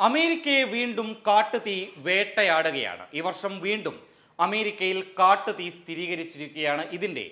അമേരിക്കയെ വീണ്ടും കാട്ടുതീ വേട്ടയാടുകയാണ്. ഈ വർഷം വീണ്ടും അമേരിക്കയിൽ കാട്ടുതീ സ്ഥിരീകരിച്ചിരിക്കുകയാണ്. ഇതിന്റെ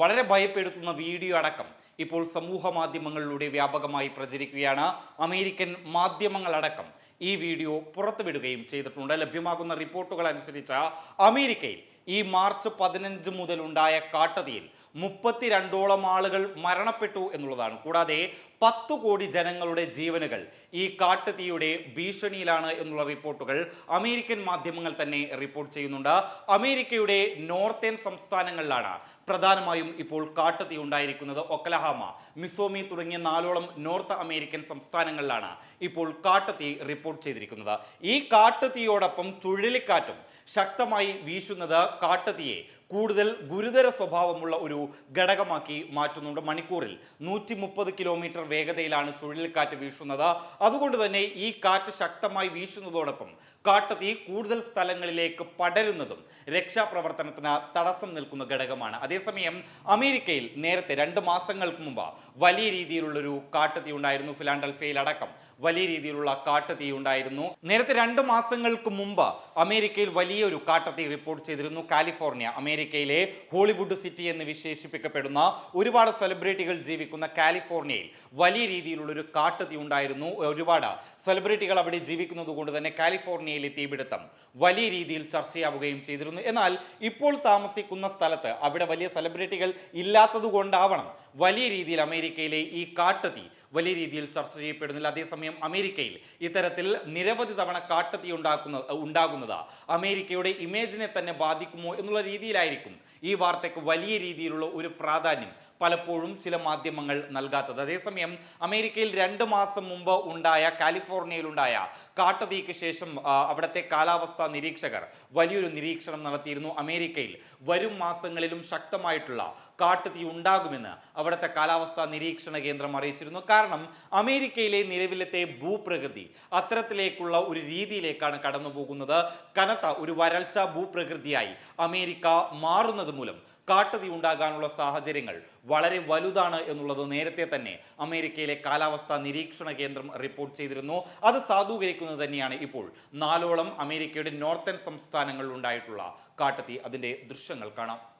വളരെ ഭയപ്പെടുത്തുന്ന വീഡിയോ അടക്കം ഇപ്പോൾ സമൂഹ മാധ്യമങ്ങളിലൂടെ വ്യാപകമായി പ്രചരിക്കുകയാണ്. അമേരിക്കൻ മാധ്യമങ്ങളടക്കം ഈ വീഡിയോ പുറത്തുവിടുകയും ചെയ്തിട്ടുണ്ട്. ലഭ്യമാകുന്ന റിപ്പോർട്ടുകൾ അനുസരിച്ച് അമേരിക്കയിൽ ഈ മാർച്ച് പതിനഞ്ച് മുതൽ ഉണ്ടായ കാട്ടുതീയിൽ മുപ്പത്തിരണ്ടോളം ആളുകൾ മരണപ്പെട്ടു എന്നുള്ളതാണ്. കൂടാതെ പത്തു കോടി ജനങ്ങളുടെ ജീവനുകൾ ഈ കാട്ടുതീയുടെ ഭീഷണിയിലാണ് എന്നുള്ള റിപ്പോർട്ടുകൾ അമേരിക്കൻ മാധ്യമങ്ങൾ തന്നെ റിപ്പോർട്ട് ചെയ്യുന്നുണ്ട്. അമേരിക്കയുടെ നോർത്തേൺ സംസ്ഥാനങ്ങളിലാണ് പ്രധാനമായും ഇപ്പോൾ കാട്ടുതീ ഉണ്ടായിരിക്കുന്നത്. ഒക്കലഹാമ മിസോമി തുടങ്ങിയ നാലോളം നോർത്ത് അമേരിക്കൻ സംസ്ഥാനങ്ങളിലാണ് ഇപ്പോൾ കാട്ടുതീ റിപ്പോർട്ട് ചെയ്തിരിക്കുന്നത്. ഈ കാട്ടുതീയോടൊപ്പം ചുഴലിക്കാറ്റും ശക്തമായി വീശുന്നത് കാട്ടുതീയെ കൂടുതൽ ഗുരുതര സ്വഭാവമുള്ള ഒരു ഘടകമാക്കി മാറ്റുന്നുണ്ട് മണിക്കൂറിൽ. നൂറ്റി മുപ്പത് കിലോമീറ്റർ വേഗതയിലാണ് ചുഴലിക്കാറ്റ് വീശുന്നത്. അതുകൊണ്ട് തന്നെ ഈ കാറ്റ് ശക്തമായി വീശുന്നതോടൊപ്പം കാട്ടുതീ കൂടുതൽ സ്ഥലങ്ങളിലേക്ക് പടരുന്നതും രക്ഷാപ്രവർത്തനത്തിന് തടസ്സം നിൽക്കുന്ന ഘടകമാണ്. അതേസമയം അമേരിക്കയിൽ നേരത്തെ രണ്ട് മാസങ്ങൾക്ക് മുമ്പ് വലിയ രീതിയിലുള്ളൊരു കാട്ടുതീ ഉണ്ടായിരുന്നു ഫിലാൻഡൽഫിയയിൽ അടക്കം വലിയ രീതിയിലുള്ള കാട്ടുതീ ഉണ്ടായിരുന്നു. നേരത്തെ രണ്ട് മാസങ്ങൾക്ക് മുമ്പ് അമേരിക്കയിൽ വലിയൊരു കാട്ടുതീ റിപ്പോർട്ട് ചെയ്തിരുന്നു. കാലിഫോർണിയ അമേരിക്കയിലെ ഹോളിവുഡ് സിറ്റി എന്ന് വിശേഷിപ്പിക്കപ്പെടുന്ന ഒരുപാട് സെലിബ്രിറ്റികൾ ജീവിക്കുന്ന കാലിഫോർണിയയിൽ വലിയ രീതിയിലുള്ളൊരു കാട്ടുതീ ഉണ്ടായിരുന്നു. ഒരുപാട് സെലിബ്രിറ്റികൾ അവിടെ ജീവിക്കുന്നത് കൊണ്ട് തന്നെ കാലിഫോർണിയയിലെ തീപിടുത്തം വലിയ രീതിയിൽ ചർച്ചയാവുകയും ചെയ്തിരുന്നു. എന്നാൽ ഇപ്പോൾ താമസിക്കുന്ന സ്ഥലത്ത് അവിടെ വലിയ സെലിബ്രിറ്റികൾ ഇല്ലാത്തതുകൊണ്ടാവണം വലിയ രീതിയിൽ അമേരിക്കയിലെ ഈ കാട്ടുതീ വലിയ രീതിയിൽ ചർച്ച ചെയ്യപ്പെടുന്നില്ല. അതേസമയം അമേരിക്കയിൽ ഇത്തരത്തിൽ നിരവധി തവണ കാട്ടുതീ ഉണ്ടാക്കുന്ന ഉണ്ടാകുന്നത് അമേരിക്കയുടെ ഇമേജിനെ തന്നെ ബാധിക്കുമോ എന്നുള്ള രീതിയിലായിരിക്കും ഈ വാർത്തയ്ക്ക് വലിയ രീതിയിലുള്ള ഒരു പ്രാധാന്യം പലപ്പോഴും ചില മാധ്യമങ്ങൾ നൽകാത്തത്. അതേസമയം അമേരിക്കയിൽ രണ്ട് മാസം മുമ്പ് ഉണ്ടായ കാലിഫോർണിയയിലുണ്ടായ കാട്ടുതീക്ക് ശേഷം അവിടുത്തെ കാലാവസ്ഥാ നിരീക്ഷകർ വലിയൊരു നിരീക്ഷണം നടത്തിയിരുന്നു. അമേരിക്കയിൽ വരും മാസങ്ങളിലും ശക്തമായിട്ടുള്ള കാട്ടുതീ ഉണ്ടാകുമെന്ന് അവിടുത്തെ കാലാവസ്ഥാ നിരീക്ഷണ കേന്ദ്രം അറിയിച്ചിരുന്നു. കാരണം അമേരിക്കയിലെ നിലവിലത്തെ ഭൂപ്രകൃതി അത്തരത്തിലേക്കുള്ള ഒരു രീതിയിലേക്കാണ് കടന്നു പോകുന്നത് കനത്ത ഒരു വരൾച്ച ഭൂപ്രകൃതിയായി അമേരിക്ക മാറുന്നത് മൂലം കാട്ടുതീ ഉണ്ടാകാനുള്ള സാഹചര്യങ്ങൾ വളരെ വലുതാണ് എന്നുള്ളത് നേരത്തെ തന്നെ അമേരിക്കയിലെ കാലാവസ്ഥാ നിരീക്ഷണ കേന്ദ്രം റിപ്പോർട്ട് ചെയ്തിരുന്നു. അത് സാധൂകരിക്കുന്നത് തന്നെയാണ് ഇപ്പോൾ. നാലോളം അമേരിക്കയുടെ നോർത്തേൺ സംസ്ഥാനങ്ങളിൽ ഉണ്ടായിട്ടുള്ള കാട്ടുതീ. അതിന്റെ ദൃശ്യങ്ങൾ കാണാം.